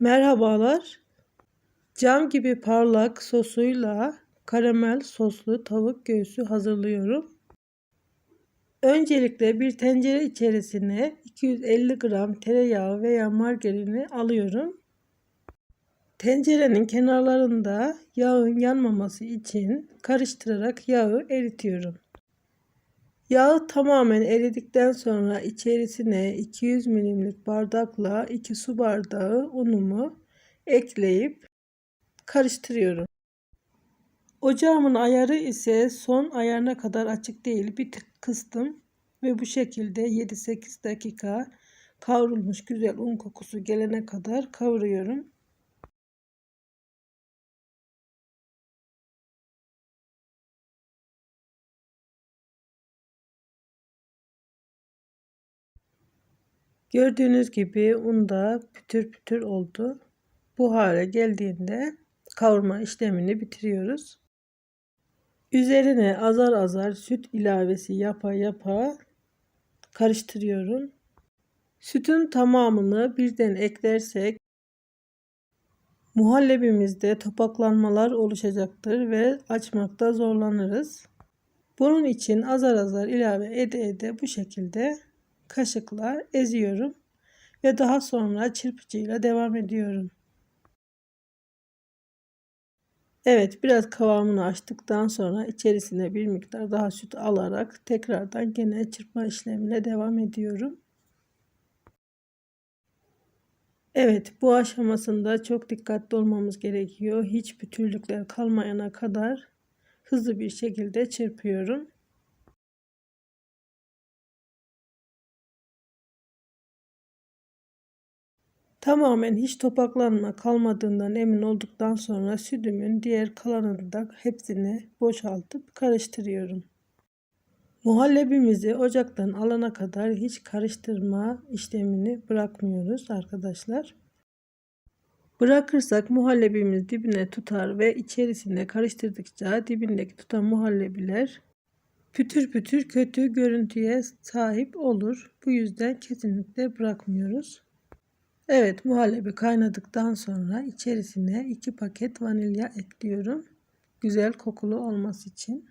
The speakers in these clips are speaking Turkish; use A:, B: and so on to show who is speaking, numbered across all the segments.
A: Merhabalar. Cam gibi parlak sosuyla karamel soslu tavuk göğsü hazırlıyorum. Öncelikle bir tencere içerisine 250 gram tereyağı veya margarini alıyorum. Tencerenin kenarlarında yağın yanmaması için karıştırarak yağı eritiyorum. Yağı tamamen eridikten sonra içerisine 200 milimlik bardakla 2 su bardağı unumu ekleyip karıştırıyorum. Ocağımın ayarı ise son ayarına kadar açık değil bir tık kıstım ve bu şekilde 7-8 dakika kavrulmuş güzel un kokusu gelene kadar kavuruyorum. Gördüğünüz gibi un da pütür pütür oldu. Bu hale geldiğinde kavurma işlemini bitiriyoruz. Üzerine azar azar süt ilavesi yapa yapa karıştırıyorum. Sütün tamamını birden eklersek muhallebimizde topaklanmalar oluşacaktır ve açmakta zorlanırız. Bunun için azar azar ilave ede ede bu şekilde kaşıkla eziyorum ve daha sonra çırpıcıyla devam ediyorum. Evet biraz kıvamını açtıktan sonra içerisine bir miktar daha süt alarak tekrardan gene çırpma işlemine devam ediyorum. Evet bu aşamasında çok dikkatli olmamız gerekiyor. Hiç pütürlükler kalmayana kadar hızlı bir şekilde çırpıyorum. Tamamen hiç topaklanma kalmadığından emin olduktan sonra sütümün diğer kalanını hepsini boşaltıp karıştırıyorum. Muhallebimizi ocaktan alana kadar hiç karıştırma işlemini bırakmıyoruz arkadaşlar. Bırakırsak muhallebimiz dibine tutar ve içerisinde karıştırdıkça dibindeki tutan muhallebiler pütür pütür kötü görüntüye sahip olur. Bu yüzden kesinlikle bırakmıyoruz. Evet muhallebi kaynadıktan sonra içerisine 2 paket vanilya ekliyorum. Güzel kokulu olması için.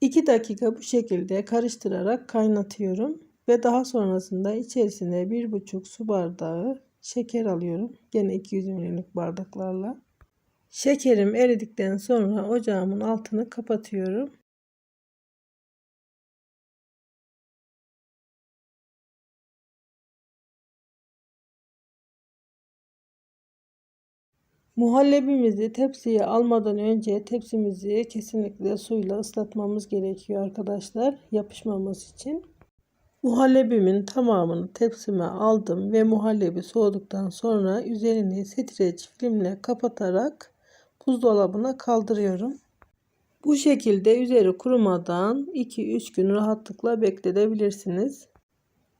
A: 2 dakika bu şekilde karıştırarak kaynatıyorum ve daha sonrasında içerisine 1,5 su bardağı şeker alıyorum. Gene 200 ml'lik bardaklarla. Şekerim eridikten sonra ocağımın altını kapatıyorum Muhallebimizi tepsiye almadan önce tepsimizi kesinlikle suyla ıslatmamız gerekiyor arkadaşlar. Yapışmaması için. Muhallebimin tamamını tepsime aldım ve muhallebi soğuduktan sonra üzerini streç filmle kapatarak buzdolabına kaldırıyorum. Bu şekilde üzeri kurumadan 2-3 gün rahatlıkla bekletebilirsiniz.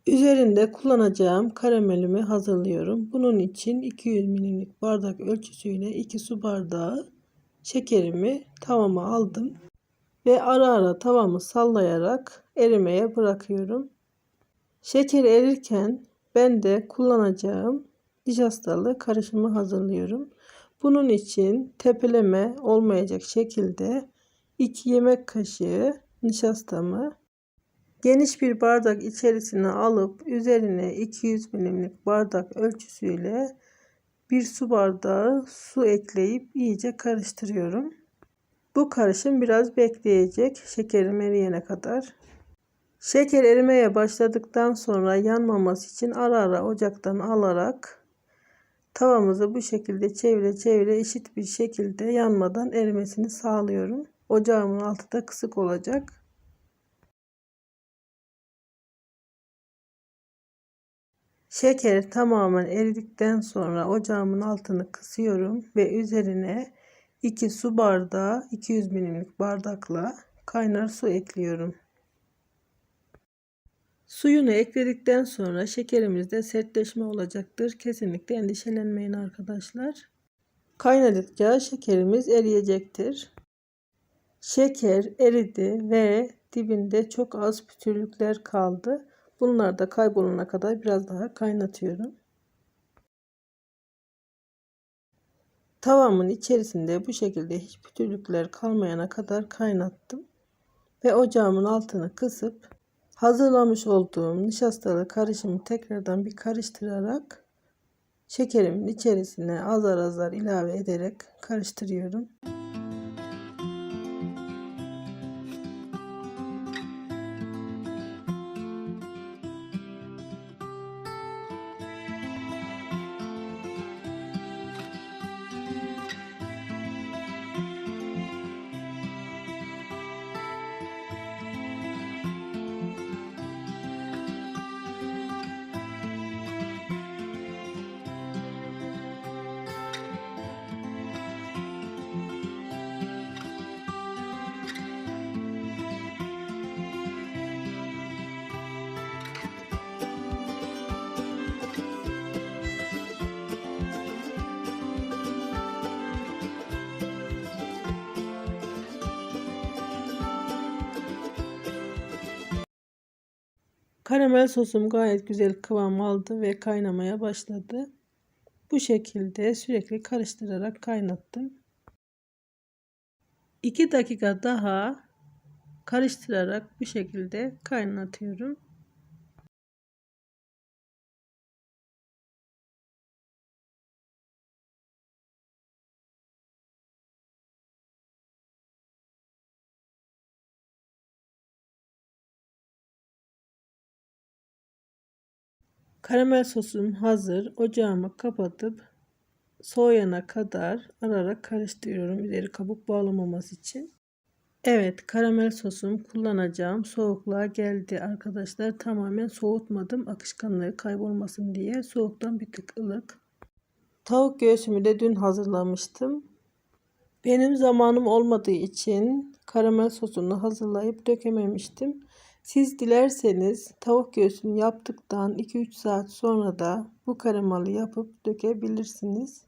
A: Üzerinde kullanacağım karamelimi hazırlıyorum. Bunun için 200 ml'lik bardak ölçüsüyle 2 su bardağı şekerimi tavama aldım. Ve ara ara tavamı sallayarak erimeye bırakıyorum. Şeker erirken ben de kullanacağım nişastalı karışımı hazırlıyorum. Bunun için tepeleme olmayacak şekilde 2 yemek kaşığı nişastamı Geniş bir bardak içerisine alıp üzerine 200 milimlik bardak ölçüsüyle bir su bardağı su ekleyip iyice karıştırıyorum. Bu karışım biraz bekleyecek şekerim eriyene kadar. Şeker erimeye başladıktan sonra yanmaması için ara ara ocaktan alarak tavamızı bu şekilde çevire çevire eşit bir şekilde yanmadan erimesini sağlıyorum. Ocağımın altı da kısık olacak. Şeker tamamen eridikten sonra ocağımın altını kısıyorum ve üzerine 2 su bardağı 200 milimlik bardakla kaynar su ekliyorum. Suyunu ekledikten sonra şekerimizde sertleşme olacaktır. Kesinlikle endişelenmeyin arkadaşlar. Kaynadıkça şekerimiz eriyecektir. Şeker eridi ve dibinde çok az pütürlükler kaldı. Bunlar da kaybolana kadar biraz daha kaynatıyorum. Tavamın içerisinde bu şekilde hiç pütürlükler kalmayana kadar kaynattım. Ve ocağımın altını kısıp hazırlamış olduğum nişastalı karışımı tekrardan bir karıştırarak şekerimin içerisine azar azar ilave ederek karıştırıyorum. Karamel sosum gayet güzel kıvam aldı ve kaynamaya başladı. Bu şekilde sürekli karıştırarak kaynattım. 2 dakika daha karıştırarak bu şekilde kaynatıyorum. Karamel sosum hazır. Ocağımı kapatıp soğuyana kadar ararak karıştırıyorum üzeri kabuk bağlamaması için. Evet karamel sosum kullanacağım soğukluğa geldi arkadaşlar. Tamamen soğutmadım akışkanlığı kaybolmasın diye soğuktan bir tık ılık. Tavuk göğsümü de dün hazırlamıştım. Benim zamanım olmadığı için karamel sosunu hazırlayıp dökememiştim. Siz dilerseniz tavuk göğsünü yaptıktan 2-3 saat sonra da bu karamalı yapıp dökebilirsiniz.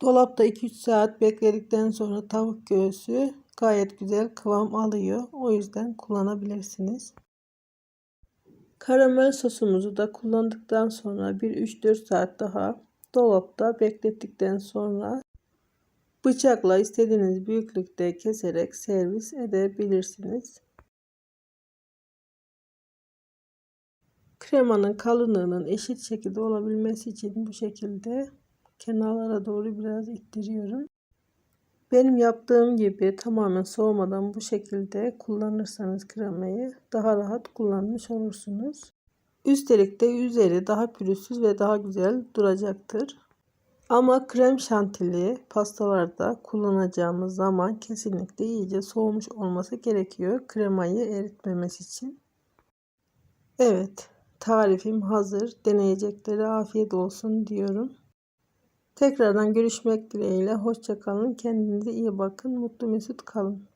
A: Dolapta 2-3 saat bekledikten sonra tavuk göğsü gayet güzel kıvam alıyor. O yüzden kullanabilirsiniz. Karamel sosumuzu da kullandıktan sonra bir 3-4 saat daha dolapta beklettikten sonra bıçakla istediğiniz büyüklükte keserek servis edebilirsiniz. Kremanın kalınlığının eşit şekilde olabilmesi için bu şekilde kenarlara doğru biraz ittiriyorum. Benim yaptığım gibi tamamen soğumadan bu şekilde kullanırsanız kremayı daha rahat kullanmış olursunuz. Üstelik de üzeri daha pürüzsüz ve daha güzel duracaktır. Ama krem şantili pastalarda kullanacağımız zaman kesinlikle iyice soğumuş olması gerekiyor kremayı eritmemesi için. Evet tarifim hazır. Deneyeceklere afiyet olsun diyorum. Tekrardan görüşmek dileğiyle. Hoşçakalın. Kendinize iyi bakın. Mutlu mesut kalın.